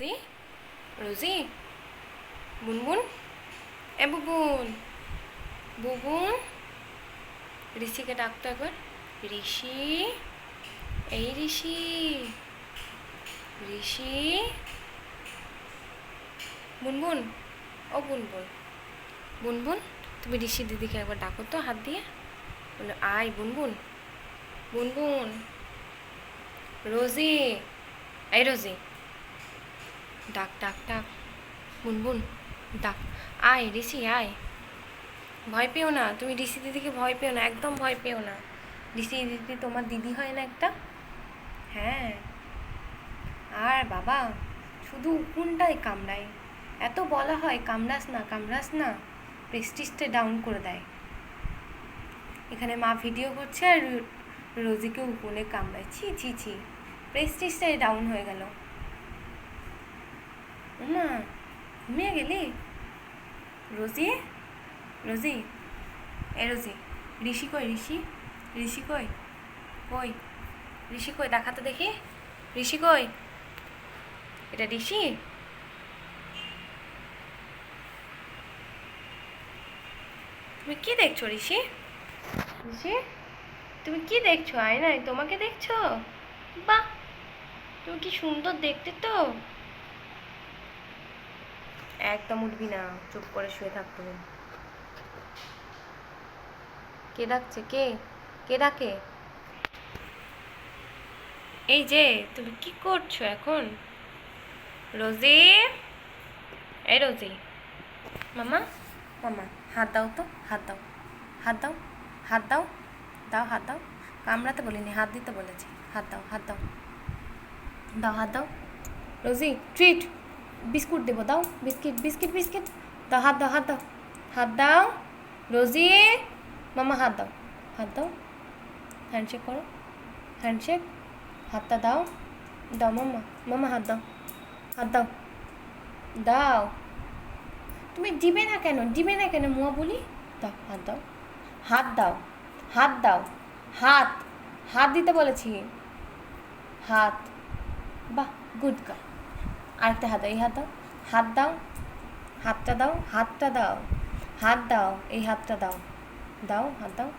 রোজি রোজি বুনবুন। এ বুবুন। বুবুন। ঋষিকে ডাকতো একবার। ঋষি, এই ঋষি। ঋষি। বুনবুন, ও বুনবুন। বুনবুন, তুমি ঋষি দিদিকে একবার ডাকো তো হাত দিয়ে। বলে, আয় বুনবুন। বুনবুন। রোজি, এই রোজি। ডাক ডাক ডাক। বুনবুন, ডাক। আয়, ঋষি, আয়। ভয় পেও না, তুমি ঋষি দিদিকে ভয় পেও না, একদম ভয় পেও না। ঋষি দিদি, তোমার দিদি হয় না একটা? হ্যাঁ। আর বাবা, শুধু উকুনটাই কামড়ায়। এত বলা হয়, কামড়াস না কামড়াস না প্রেস্টিজটা ডাউন করে দেয়। এখানে মা ভিডিও করছে আর রোজিকে উকুনে কামড়ায়। ছি ছি ছি। প্রেস্টিজটাই ডাউন হয়ে গেল। মা ঘুমিয়ে গেলি? রোজি? রোজি? এ রোজি, ঋষি কই, ঋষি? ঋষি কই? কই? ঋষি কই, দেখা তো দেখি। ঋষি কই? এটা ঋষি? তুমি কি দেখছ, ঋষি? ঋষি, তুমি কি দেখছ আয় আয়নায়? তোমাকে দেখছ? বাহ! তুমি কি সুন্দর দেখতে তো? একদম উঠবি না, চুপ করে শুয়ে থাকতে হবে কে ডাকছে? কে? কে ডাকে? এই যে, তুমি কি করছ এখন? রোজি? এই রোজি। মামা? মামা, হাত দাও তো, হাত দাও। হাত দাও হাত দাও। দাও, হাত দাও। কামড়াতে বলিনি, হাত দিতে বলেছি। হাত দাও হাত দাও। দাও, হাত দাও। রোজি, ট্রিট। বিস্কুট দেবো, দাও, বিস্কিট বিস্কিট বিস্কিট। দাও, হাত দাও হাত দাও। হাত দাও, রোজি। মামা, হাত দাও হাত দাও। হ্যান্ডশেক করো, হ্যান্ডশেক। হাতটা দাও দাও মামা মামা, হাত দাও হাত দাও। দাও। তুমি দিবে না কেন, দিবে না কেন, মুয়া বলি? দাও, হাত দাও। হাত দাও হাত দাও, হাত হাত দিতে বলেছি। হাত, বাহ, গুড গার্ল আরেকটা হাত দাও, এই হাত দাও। হাত দাও, হাতটা দাও হাতটা দাও, হাত দাও, এই হাতটা দাও। দাও, হাত দাও।